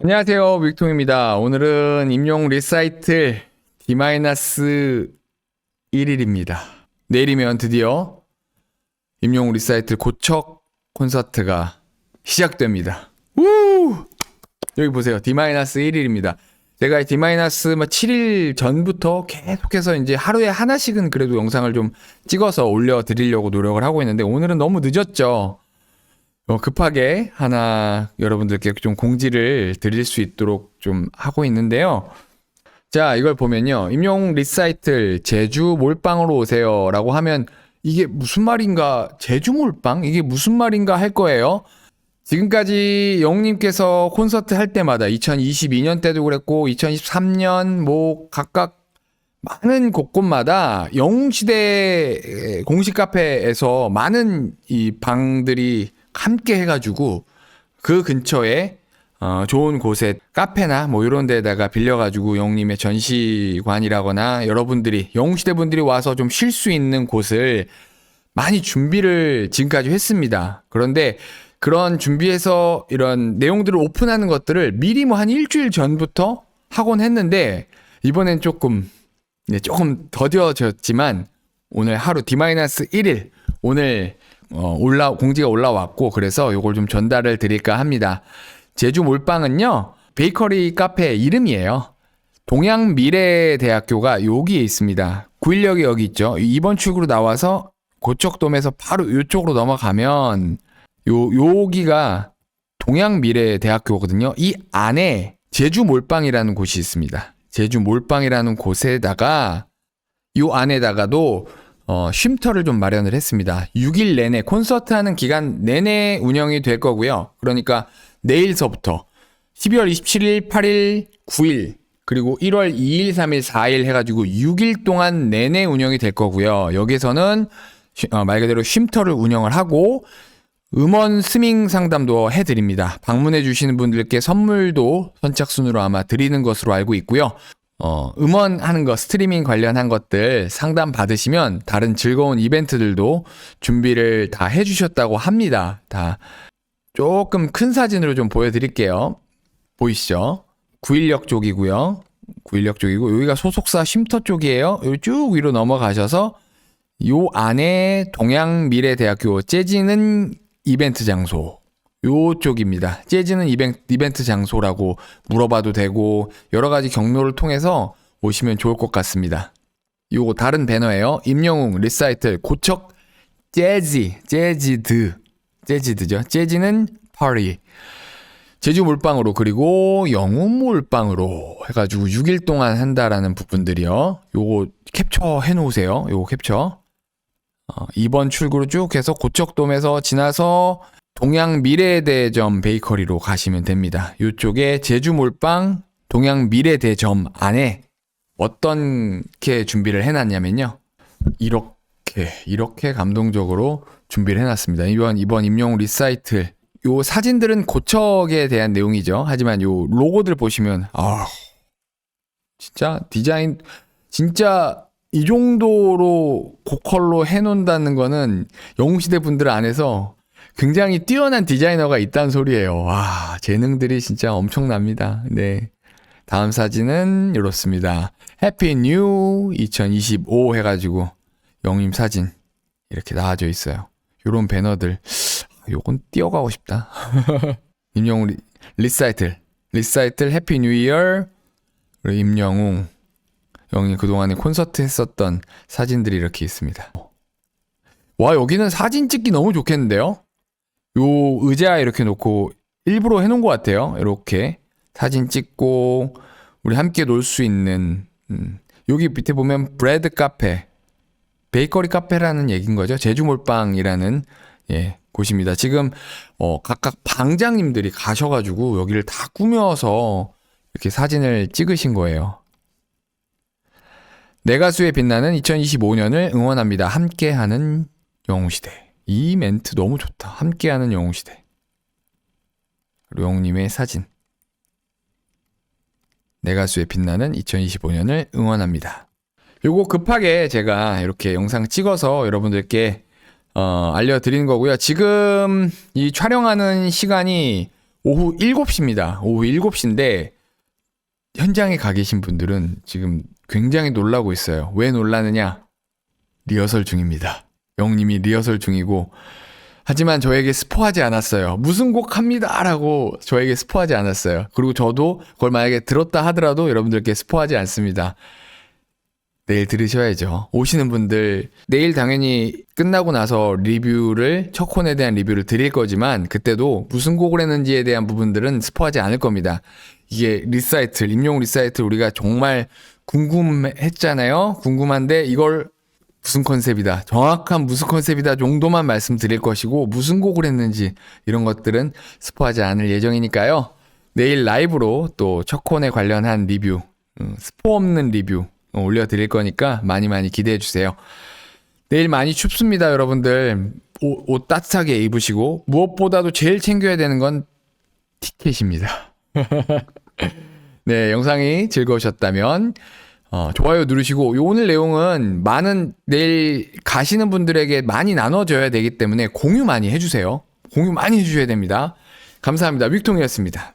안녕하세요. 빅통입니다. 오늘은 임용 리사이틀 D-1일입니다. 내일이면 드디어 임용 리사이틀 고척 콘서트가 시작됩니다. 우! 여기 보세요. D-1일입니다. 제가 D-7일 전부터 계속해서 이제 하루에 하나씩은 그래도 영상을 좀 찍어서 올려드리려고 노력을 하고 있는데 오늘은 너무 늦었죠. 어, 급하게 하나 여러분들께 좀 공지를 드릴 수 있도록 좀 하고 있는데요. 자, 이걸 보면요. 임용 리사이틀 제주 몰빵으로 오세요. 라고 하면 이게 무슨 말인가, 제주 몰빵? 이게 무슨 말인가 할 거예요. 지금까지 영웅님께서 콘서트 할 때마다 2022년 때도 그랬고 2023년 뭐 각각 많은 곳곳마다 영웅시대 공식 카페에서 많은 이 방들이 함께 해가지고 그 근처에 어, 좋은 곳에 카페나 뭐 이런 데다가 빌려가지고 영웅님의 전시관이라거나 여러분들이 영웅시대 분들이 와서 좀 쉴 수 있는 곳을 많이 준비를 지금까지 했습니다. 그런데 그런 준비해서 이런 내용들을 오픈하는 것들을 미리 뭐 한 일주일 전부터 하곤 했는데 이번엔 조금 네, 조금 더뎌졌지만 오늘 하루 D-1일 오늘 어, 올라 공지가 올라왔고 그래서 요걸 좀 전달을 드릴까 합니다. 제주 몰빵은요 베이커리 카페 이름이에요. 동양 미래대학교가 여기에 있습니다. 9인역이 여기 있죠. 이번 출구로 나와서 고척돔에서 바로 이쪽으로 넘어가면 요 여기가 동양 미래대학교거든요. 이 안에 제주 몰빵이라는 곳이 있습니다. 제주 몰빵이라는 곳에다가 요 안에다가도 어, 쉼터를 좀 마련을 했습니다. 6일 내내 콘서트 하는 기간 내내 운영이 될 거고요. 그러니까 내일서부터 12월 27일, 8일, 9일 그리고 1월 2일, 3일, 4일 해가지고 6일 동안 내내 운영이 될 거고요. 여기서는 쉬- 어, 말 그대로 쉼터를 운영을 하고 음원 스밍 상담도 해드립니다. 방문해 주시는 분들께 선물도 선착순으로 아마 드리는 것으로 알고 있고요. 어, 음원 하는 거, 스트리밍 관련한 것들 상담 받으시면 다른 즐거운 이벤트들도 준비를 다 해주셨다고 합니다. 다 조금 큰 사진으로 좀 보여드릴게요. 보이시죠? 9인역 쪽이고요. 9인역 쪽이고 여기가 소속사 쉼터 쪽이에요. 여기 쭉 위로 넘어가셔서 요 안에 동양미래대학교 재즈는 이벤트 장소 요쪽입니다. 재즈는 이벤트, 이벤트 장소라고 물어봐도 되고 여러 가지 경로를 통해서 오시면 좋을 것 같습니다. 요거 다른 배너예요. 임영웅 리사이틀 고척 재즈 재즈드 재즈드죠. 재즈는 파리 제주 몰빵으로 그리고 영웅 몰빵으로 해가지고 6일 동안 한다라는 부분들이요. 요거 캡처 해놓으세요. 요거 캡처. 어, 이번 출구로 쭉 해서 고척돔에서 지나서 동양 미래대점 베이커리로 가시면 됩니다. 이쪽에 제주 몰빵 동양 미래대점 안에 어떻게 준비를 해놨냐면요. 이렇게 이렇게 감동적으로 준비를 해놨습니다. 이번 이번 임용 리사이틀 요 사진들은 고척에 대한 내용이죠. 하지만 요 로고들 보시면 아 진짜 디자인 진짜 이 정도로 고컬로 해놓는다는 거는 영웅시대 분들 안에서 굉장히 뛰어난 디자이너가 있다는 소리예요. 와, 재능들이 진짜 엄청납니다. 네. 다음 사진은 이렇습니다. 해피 뉴 2025 해가지고 영임 사진 이렇게 나와져 있어요. 요런 배너들. 아, 요건 띄어가고 싶다. 임영웅 리, 리사이틀. 리사이틀 해피 뉴 이어 임영웅 영이 그동안에 콘서트 했었던 사진들이 이렇게 있습니다. 와, 여기는 사진 찍기 너무 좋겠는데요? 요 의자 이렇게 놓고 일부러 해놓은 것 같아요. 이렇게 사진 찍고 우리 함께 놀 수 있는 음, 여기 밑에 보면 브레드 카페, 베이커리 카페라는 얘기인 거죠. 제주 몰빵이라는 예 곳입니다. 지금 어, 각각 방장님들이 가셔가지고 여기를 다 꾸며서 이렇게 사진을 찍으신 거예요. 내 가수에 빛나는 2025년을 응원합니다. 함께하는 영웅시대. 이 멘트 너무 좋다. 함께하는 영웅시대. 영웅님의 사진. 내 가수에 빛나는 2025년을 응원합니다. 요거 급하게 제가 이렇게 영상 찍어서 여러분들께 어, 알려드리는 거고요. 지금 이 촬영하는 시간이 오후 7시입니다. 오후 7시인데 현장에 가 계신 분들은 지금 굉장히 놀라고 있어요. 왜 놀라느냐? 리허설 중입니다. 영님이 리허설 중이고 하지만 저에게 스포하지 않았어요. 무슨 곡 합니다 라고 저에게 스포하지 않았어요. 그리고 저도 그걸 만약에 들었다 하더라도 여러분들께 스포하지 않습니다. 내일 들으셔야죠. 오시는 분들 내일 당연히 끝나고 나서 리뷰를 첫 콘에 대한 리뷰를 드릴 거지만 그때도 무슨 곡을 했는지에 대한 부분들은 스포하지 않을 겁니다. 이게 리사이틀 임용 리사이틀 우리가 정말 궁금했잖아요. 궁금한데 이걸 무슨 컨셉이다. 정확한 무슨 컨셉이다 정도만 말씀드릴 것이고 무슨 곡을 했는지 이런 것들은 스포하지 않을 예정이니까요. 내일 라이브로 또 첫콘에 관련한 리뷰, 음, 스포 없는 리뷰 어, 올려드릴 거니까 많이 많이 기대해 주세요. 내일 많이 춥습니다, 여러분들. 옷, 옷 따뜻하게 입으시고 무엇보다도 제일 챙겨야 되는 건 티켓입니다. 네, 영상이 즐거우셨다면 어, 좋아요 누르시고 요 오늘 내용은 많은 내일 가시는 분들에게 많이 나눠져야 되기 때문에 공유 많이 해주세요. 공유 많이 해주셔야 됩니다. 감사합니다. 윅통이었습니다.